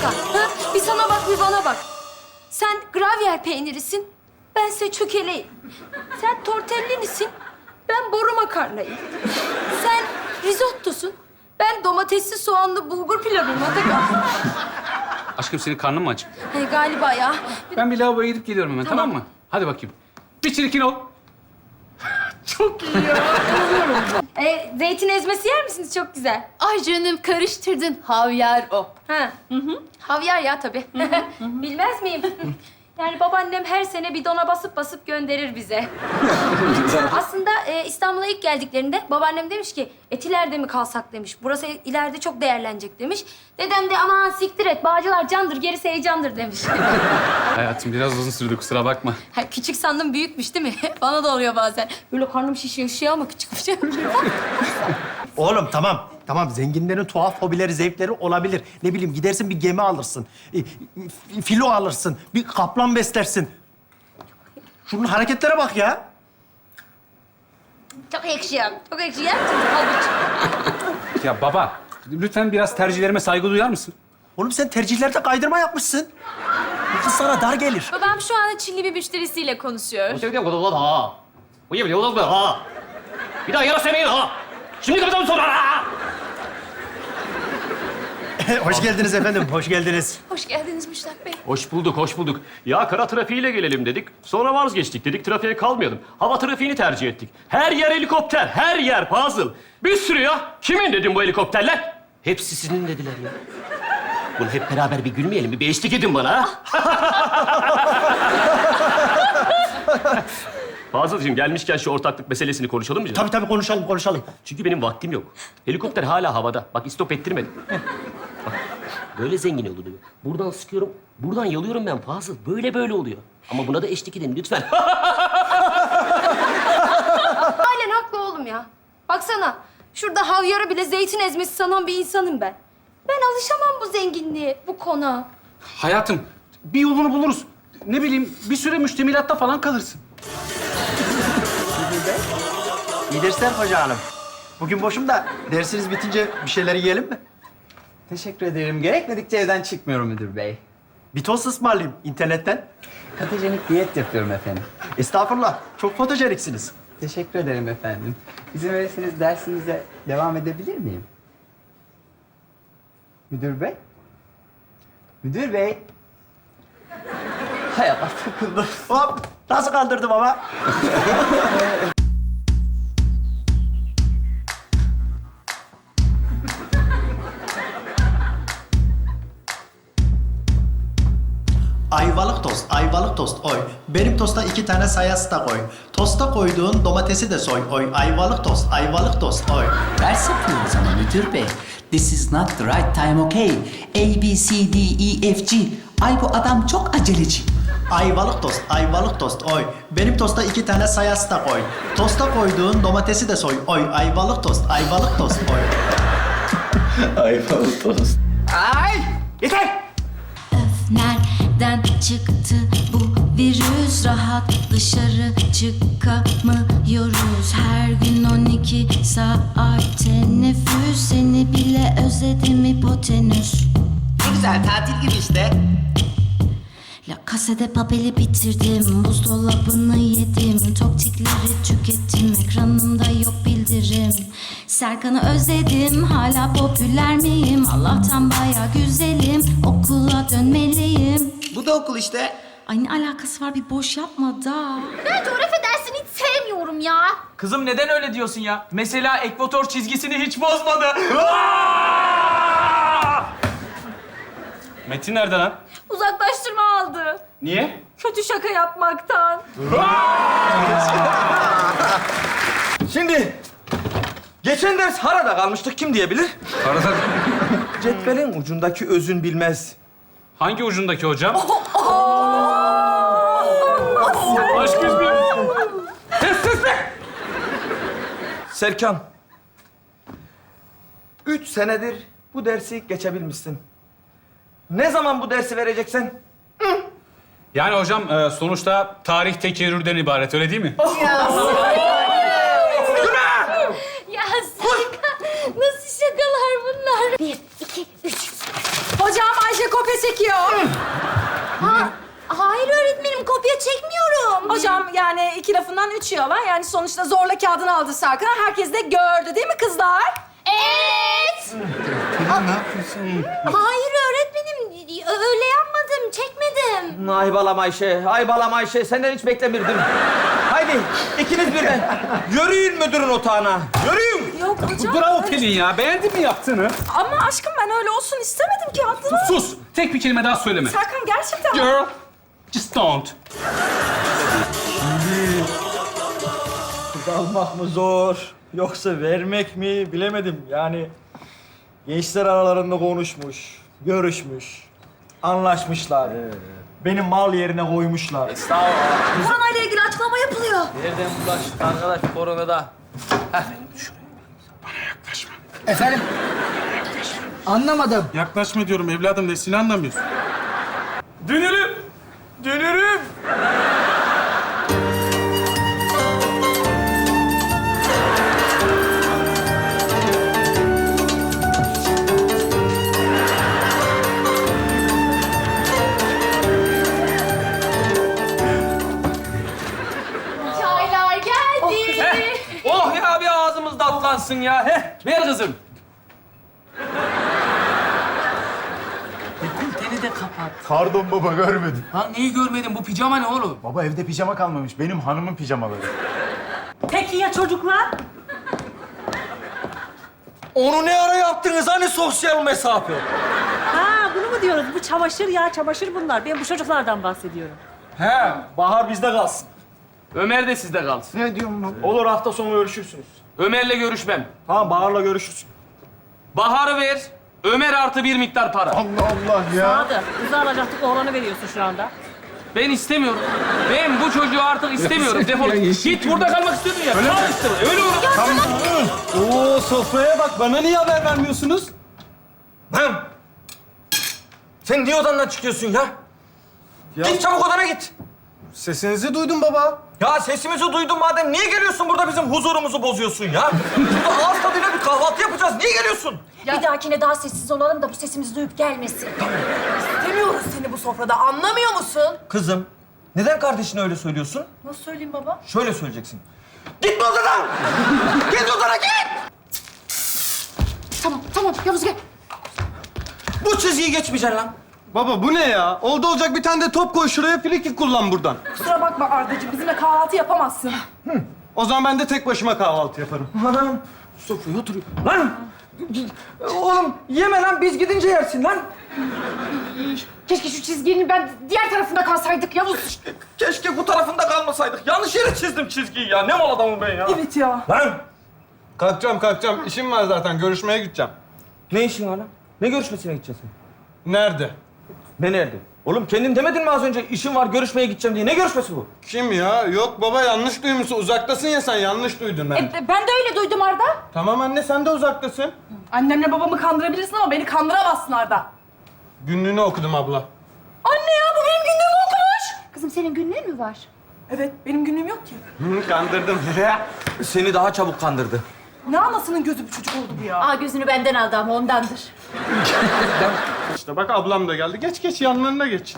Atakan. Ha? Bir sana bak, bir bana bak. Sen gravyer peynirisin, bense çökeleğim. Sen tortellinisin, ben boru makarnayım. Sen risottosun, ben domatesli soğanlı bulgur pilavıyım Atakan. Aşkım senin karnın mı aç? Hey, galiba ya. Ben bir lavaboya gidip geliyorum hemen tamam, mı? Hadi bakayım. Bir çirkin ol. Çok iyi ya. Ee, zeytin ezmesi yer misiniz? Çok güzel. Ay canım karıştırdın. Havyar o. Ha. Havyar ya tabii. Bilmez miyim? Yani babaannem her sene bidona basıp basıp gönderir bize. Aslında e, İstanbul'a ilk geldiklerinde babaannem demiş ki Etiler'de mi kalsak demiş. Burası ileride çok değerlenecek demiş. Dedem de aman siktir et bağcılar candır gerisi heyecandır demiş. Hayatım biraz uzun sürdü kusura bakma. Ha, küçük sandım büyükmüş değil mi? Bana da oluyor bazen. Böyle karnım şişiyor şişiyor ama küçük bir şey. Oğlum tamam. Tamam zenginlerin tuhaf hobileri, zevkleri olabilir. Ne bileyim gidersin bir gemi alırsın. E, filo alırsın. Bir kaplan beslersin. Şunun hareketlere bak ya. Çok ekşiyim. Çok ekşiyim. Ya baba, lütfen biraz tercihlerime saygı duyar mısın? Oğlum sen tercihlerde kaydırma yapmışsın. Bu kız sana dar gelir. Babam şu anda Çinli bir müşterisiyle konuşuyor. Bir daha yara semeyin ha. Hoş geldiniz efendim, hoş geldiniz. Hoş geldiniz Müştak Bey. Hoş bulduk, hoş bulduk. Ya kara trafiğiyle gelelim dedik. Sonra vazgeçtik dedik, trafiğe kalmayalım. Hava trafiğini tercih ettik. Her yer helikopter, her yer puzzle. Bir sürü ya. Kimin dedim bu helikopterler? Hepsi sizin dediler ya. Bunu hep beraber bir gülmeyelim, bir eşlik edin bana. Fazılcığım gelmişken şu ortaklık meselesini konuşalım mı canım? Tabii tabii konuşalım, konuşalım. Çünkü benim vaktim yok. Helikopter hala havada. Bak istop ettirmedim. Böyle zengin oluyor. Buradan sıkıyorum, buradan yalıyorum ben Fazıl. Böyle böyle oluyor. Ama buna da eşlik edin lütfen. Aynen haklı oğlum ya. Baksana şurada havyara bile zeytin ezmesi sanan bir insanım ben. Ben alışamam bu zenginliğe, bu konağa. Hayatım bir yolunu buluruz. Ne bileyim bir süre müştemilatta falan kalırsın. İyi dersler hoca hanım. Bugün boşum da dersiniz bitince bir şeyler yiyelim mi? Teşekkür ederim. Gerekmedikçe evden çıkmıyorum müdür bey. Bir tost ısmarlayayım internetten. Katojenik diyet yapıyorum efendim. Estağfurullah, çok fotojeniksiniz. Teşekkür ederim efendim. İzin verirseniz dersinize devam edebilir miyim? Müdür bey? Müdür bey? Hay Allah. Hop, nasıl kaldırdım ama? Benim tosta iki tane sayası da koy. Tosta koyduğun domatesi de soy oy. Ayvalık tost, ayvalık tost oy. Ders yapıyoruz ama müdür bey. This is not the right time, okay? A, B, C, D, E, F, G. Ay bu adam çok aceleci. Ayvalık tost, ayvalık tost oy. Benim tosta iki tane sayası da koy. Tosta koyduğun domatesi de soy oy. Ayvalık tost, ayvalık tost oy. Öf nereden çıktı bu virüs Rahat dışarı çıkamıyoruz Her gün 12 saat teneffüs Seni bile özledim hipotenüs Ne güzel tatil gibi işte. La Casa de Papel'i bitirdim Buzdolabını yedim Toktikleri tükettim Ekranımda yok bildirim Serkan'ı özledim Hala popüler miyim? Allah'tan baya güzelim Okula dönmeliyim Bu da okul işte. Ay ne alakası var bir boş yapma da. Ben coğrafya dersini hiç sevmiyorum ya. Kızım neden öyle diyorsun ya? Mesela ekvator çizgisini hiç bozmadı. Metin nerede lan? Uzaklaştırma aldı. Niye? Kötü şaka yapmaktan. Şimdi geçen ders harada kalmıştık kim diyebilir? Arada Cetvelin ucundaki özün bilmez. hangi ucundaki hocam? Aşk yüz bin. Serkan. Üç senedir bu dersi geçebilmişsin. Ne zaman bu dersi vereceksin? Yani hocam e, sonuçta tarih tekerrürden ibaret öyle değil mi? Ya Serkan nasıl şakalar bunlar? Bir, iki, üç. Hocam Ayşe Kopes çekiyor. Hayır öğretmenim kopya çekmiyorum. Hocam yani iki lafından üç yalan. Yani sonuçta zorla kağıdını aldı Serkan. Herkes de gördü değil mi kızlar? Evet. ne yapıyorsun? Hayır öğretmenim öyle yapmadım çekmedim. Ay balam Ayşe, ay balam Ayşe. Senden hiç beklemirdim. Haydi ikiniz birden. Yürüyün müdürün otağına. Yürüyün. Yok hocam. Bravo Pelin ya. Beğendin mi yaptığını? Ama aşkım ben öyle olsun istemedim ki aklına. Sus. Tek bir kelime daha söyleme. Serkan gerçekten... Girl, just don't. Almak mı zor, yoksa vermek mi bilemedim. Yani gençler aralarında konuşmuş, görüşmüş, anlaşmışlar. Benim mal yerine koymuşlar. Koronayla ilgili açıklama yapılıyor. Nereden bulaştık arkadaş koronada? Efendim? Anlamadım. Yaklaşma diyorum evladım nesini anlamıyorsun? Dünürüm, dünürüm. Çaylar geldi. Oh ya bir ağzımız tatlansın ya. Heh, ver kızım. Pardon baba görmedim. Lan neyi görmedin? Bu pijama ne oğlum? Baba evde pijama kalmamış. Benim hanımın pijamaları. Peki ya çocuklar? Onu ne ara yaptınız hani sosyal mesafe? Ha bunu mu diyoruz? Bu çamaşır ya, çamaşır bunlar. Ben bu çocuklardan bahsediyorum. He, Bahar bizde kalsın. Ömer de sizde kalsın. Ne diyorsun baba? Olur hafta sonu görüşürsünüz. Ömer'le görüşmem. Tamam Bahar'la görüşürsün. Bahar'ı ver. Ömer artı bir miktar para. Allah Allah ya. Hadi kızı alacaktık oğlanı veriyorsun şu anda. Ben istemiyorum. Ben bu çocuğu artık istemiyorum. Defol. Git burada kalmak istiyordun ya. Öyle Kal işte. Öyle olur. Oo sofraya bak bana niye haber vermiyorsunuz? Ben. Sen niye odandan çıkıyorsun ya? Git çabuk odana git. Sesinizi duydum baba. Ya sesimizi duydun madem niye geliyorsun burada bizim huzurumuzu bozuyorsun ya? Burada ağız tadıyla bir kahvaltı yapacağız. Niye geliyorsun? Bir dahakine daha sessiz olalım da bu sesimizi duyup gelmesin. İstemiyoruz seni bu sofrada. Anlamıyor musun? Kızım, neden kardeşine öyle söylüyorsun? Nasıl söyleyeyim baba? Şöyle söyleyeceksin. Git odadan! git odana git! Tamam tamam Yavuz gel. Bu çizgiyi geçmeyeceksin lan. Baba bu ne ya? Oldu olacak bir tane de top koy şuraya friki kullan buradan. Kusura bakma Ardacığım. Bizimle kahvaltı yapamazsın. O zaman ben de tek başıma kahvaltı yaparım. Anam, sofraya oturuyor. Lan! Oğlum yeme lan biz gidince yersin lan. Keşke şu çizginin ben diğer tarafında kalsaydık Yavuz. Keşke bu tarafında kalmasaydık. Yanlış yere çizdim çizgiyi ya. Ne mal adamım ben ya. Evet ya. Lan! Kalkacağım kalkacağım. İşim var zaten. Görüşmeye gideceğim. Ne işin var lan? Ne görüşmesine gideceksin? Nerede? Ne nerede? Oğlum kendin demedin mi az önce işim var görüşmeye gideceğim diye? Ne görüşmesi bu? Kim ya? Yok baba yanlış duymuşsun. Uzaktasın ya sen yanlış duydun ben. E, ben de öyle duydum Arda. Tamam anne sen de uzaktasın. Annemle babamı kandırabilirsin ama beni kandıramazsın Arda. Günlüğünü okudum abla. Anne ya bu benim günlüğümü okumuş. Kızım senin günlüğün mü var? Evet benim günlüğüm yok ki. Hı, kandırdım. Seni daha çabuk kandırdı. Ne anasının gözü bir çocuk oldu bu ya. Aa gözünü benden aldı ama ondandır. işte bak ablam da geldi. Geç geç yanlarına geç.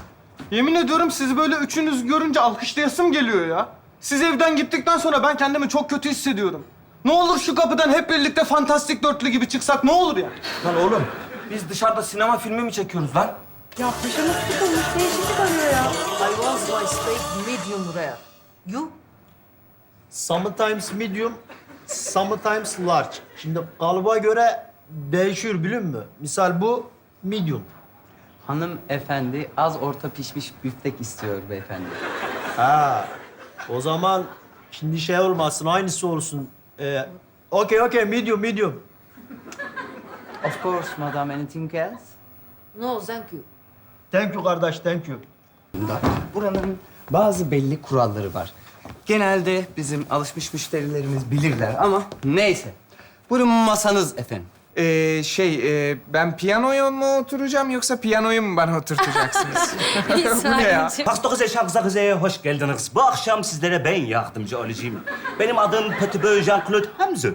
Yemin ediyorum sizi böyle üçünüz görünce alkışlayasım geliyor ya. Siz evden gittikten sonra ben kendimi çok kötü hissediyorum. Ne olur şu kapıdan hep birlikte fantastik dörtlü gibi çıksak ne olur ya? Lan oğlum biz dışarıda sinema filmi mi çekiyoruz lan? Ya paşamız sıkılmış. Değişiklik arıyor ya. I want my steak medium rare. You? Sometimes medium, sometimes large. Şimdi kalıba göre değişiyor biliyor musun? Misal bu medium. Hanımefendi az orta pişmiş büftek istiyor beyefendi. Ha, o zaman şimdi şey olmasın, aynısı olsun. Ee, okey, okey, medium, medium. Of course madam, anything else? No thank you. Thank you kardeş, thank you. Buranın bazı belli kuralları var. Genelde bizim alışmış müşterilerimiz bilirler ama neyse. Buyurun masanız efendim. Ee, şey, e, ben piyanoya mı oturacağım yoksa piyanoyu mu bana oturtacaksınız? Bu ne ya? Pastorize Şarkızakıze'ye hoş geldiniz. Bu akşam sizlere ben yardımcı olacağım. Benim adım Petit Jean-Claude Hamza.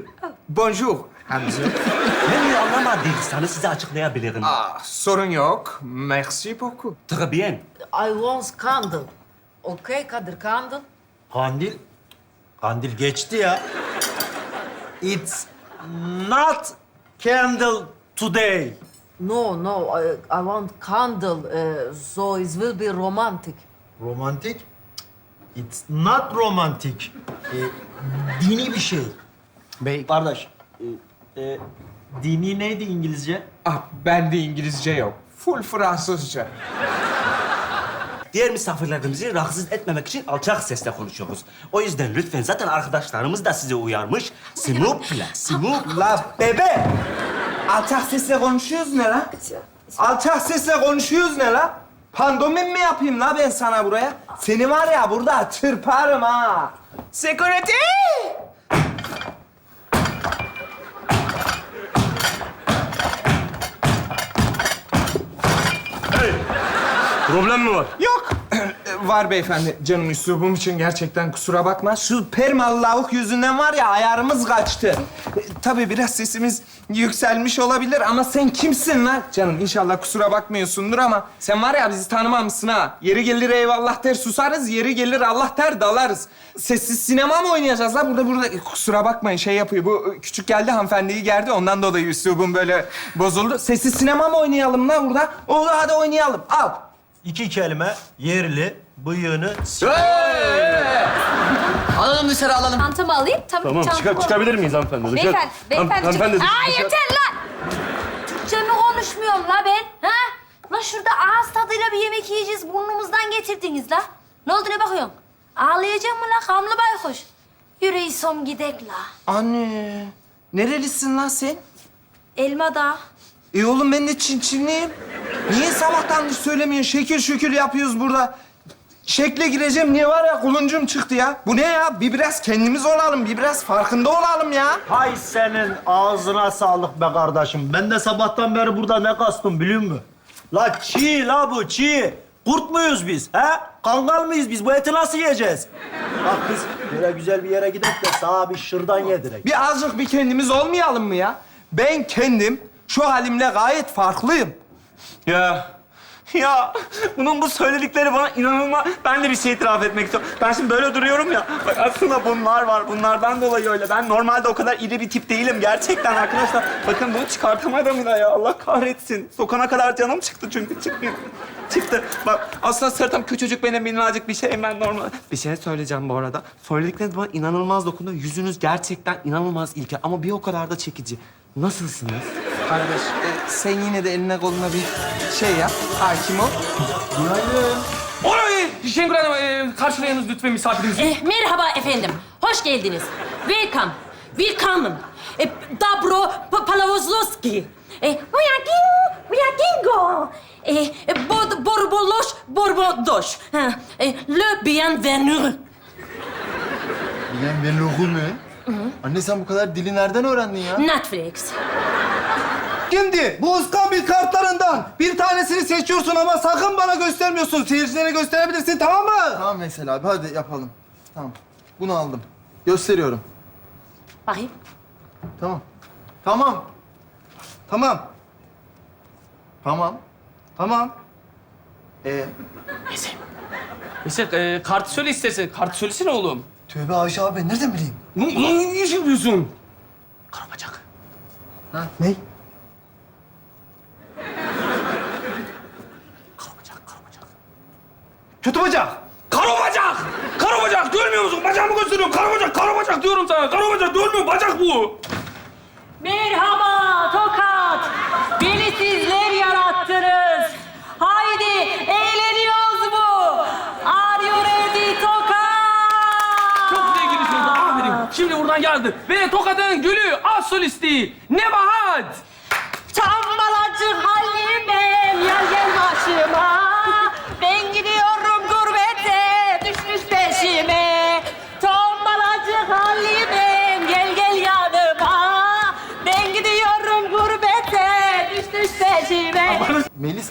Bonjour Hamza. Anlamadım. anlamadıysanız size açıklayabilirim. Ah, sorun yok. Merci beaucoup. Très bien. I want candle. Okay Kadir, candle. Kandil. Kandil geçti ya. It's not candle today. No, no, I, I want candle. Uh, so it will be romantic. Romantik? It's not romantic. Ee, dini bir şey. Bey. Kardeş, e, e, dini neydi İngilizce? Ah, bende İngilizce yok. Full Fransızca. Diğer misafirlerimizi rahatsız etmemek için alçak sesle konuşuyoruz. O yüzden lütfen zaten arkadaşlarımız da sizi uyarmış. Simuple, simuk. La bebe! Alçak sesle konuşuyoruz ne la? Alçak sesle konuşuyoruz ne la? Pandomim mi yapayım la ben sana buraya? Seni var ya burada çırparım ha. Security! Problem mi var? Yok. var beyefendi. Canım üslubum için gerçekten kusura bakma. Şu permalı lavuk yüzünden var ya ayarımız kaçtı. E, Tabii biraz sesimiz yükselmiş olabilir ama sen kimsin lan? Canım inşallah kusura bakmıyorsundur ama sen var ya bizi tanımamışsın ha. Yeri gelir eyvallah der susarız, yeri gelir Allah der dalarız. Sessiz sinema mı oynayacağız la? Burada burada E, kusura bakmayın şey yapıyor. Bu e, küçük geldi hanımefendiyi gerdi ondan dolayı üslubum böyle bozuldu. Sessiz sinema mı oynayalım la burada? Oldu hadi oynayalım. Al. İki kelime, yerli, bıyığını... Alalım dışarı alalım. Çantamı alayım. Tabii Tamam, çantamı çıkar, çıkabilir miyiz hanımefendi? Dışarı- Beyefendi, beyefendi. Han- hanımefendi, Aa yeter lan! Türkçe mi konuşmuyorum la ben? Ha? La şurada ağız tadıyla bir yemek yiyeceğiz. Burnumuzdan getirdiniz la. Ne oldu ne bakıyorsun? Ağlayacak mı la kamlı baykuş? Yürü İsom gidek la. Anne. Nerelisin lan sen? Elma da. E oğlum ben de Çinçinliyim. Niye sabahtan hiç söylemiyorsun? Şekil şükür yapıyoruz burada. Şekle gireceğim. Niye var ya kuluncum çıktı ya. Bu ne ya? Bir biraz kendimiz olalım. Bir biraz farkında olalım ya. Hay senin ağzına sağlık be kardeşim. Ben de sabahtan beri burada ne kastım biliyor musun? La çiğ la bu çiğ. Kurt muyuz biz? He? Kangal mıyız biz? Bu eti nasıl yiyeceğiz? Bak biz böyle güzel bir yere gidelim de sağa bir şırdan yedirek. Bir azıcık bir kendimiz olmayalım mı ya? Ben kendim şu halimle gayet farklıyım. Ya. Ya bunun bu söyledikleri bana inanılmaz. Ben de bir şey itiraf etmek istiyorum. Ben şimdi böyle duruyorum ya. Bak aslında bunlar var. Bunlardan dolayı öyle. Ben normalde o kadar iri bir tip değilim. Gerçekten arkadaşlar. Bakın bunu çıkartamadım yine ya. Allah kahretsin. Sokana kadar canım çıktı çünkü çıkmıyor. Çıktı. Bak aslında sırtım küçücük benim minnacık bir şeyim ben normal. Bir şey söyleyeceğim bu arada. Söyledikleriniz bana inanılmaz dokundu. Yüzünüz gerçekten inanılmaz ilkel ama bir o kadar da çekici. Nasılsınız? Kardeş e, sen yine de eline koluna bir şey yap. Hakim ol. Oy! Şengül Hanım, e, karşılayınız lütfen misafirimizi. Eh, merhaba efendim. Hoş geldiniz. Welcome. Willkommen. E, Dabro Pa- Palavozlowski. E, Voyakin, Voyakingo. E, e, Bod, Borboloş, Borbodoş. Ha, e, Le bienvenu. Bilen ben lohu mu? Anne sen bu kadar dili nereden öğrendin ya? Netflix. Şimdi bu ıskambil kartlarından bir tanesini seçiyorsun ama sakın bana göstermiyorsun. Seyircilere gösterebilirsin tamam mı? Tamam Veysel abi hadi yapalım. Tamam. Bunu aldım. Gösteriyorum. Bakayım. Tamam. Tamam. Tamam. Tamam. Tamam. Ee, Mesela e, kartı söyle istersen. Kartı söylesene oğlum. tövbe Ayşe abi nereden bileyim? Ulan ulan ne iş yapıyorsun? Karabacak. Ha? Ne? Kötü bacak. Karo bacak! Karo bacak! Görmüyor musun? Bacağımı gösteriyorum. Karo bacak, karo bacak diyorum sana. Karo bacak görmüyor musun? Bacak bu. Merhaba Tokat. Beni sizler yarattınız. Haydi eğleniyoruz mu? Are you ready Tokat? Çok güzel girişiyorsun. Aferin. Şimdi buradan geldi. Ve Tokat'ın gülü, az solisti Nebahat.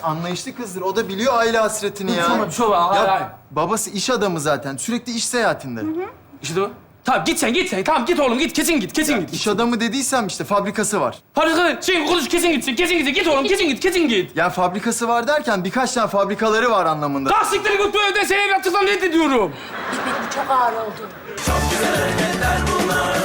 Anlayışlı kızdır. O da biliyor aile hasretini ya. Bir şey var. Hayır, hayır. Ya babası iş adamı zaten. Sürekli iş seyahatinde. İşte o. Tamam git sen git sen. Tamam git oğlum git. Kesin git. Kesin git. İş adamı dediysem işte fabrikası var. Hadi şey konuş kesin gitsin. Kesin gitsin. Git oğlum kesin git. Kesin git. Ya fabrikası var derken birkaç tane fabrikaları var anlamında. Kalk siktir git bu evden seni evlatlıktan reddediyorum. İpek bu çok ağır oldu. Çok güzel hareketler bunlar.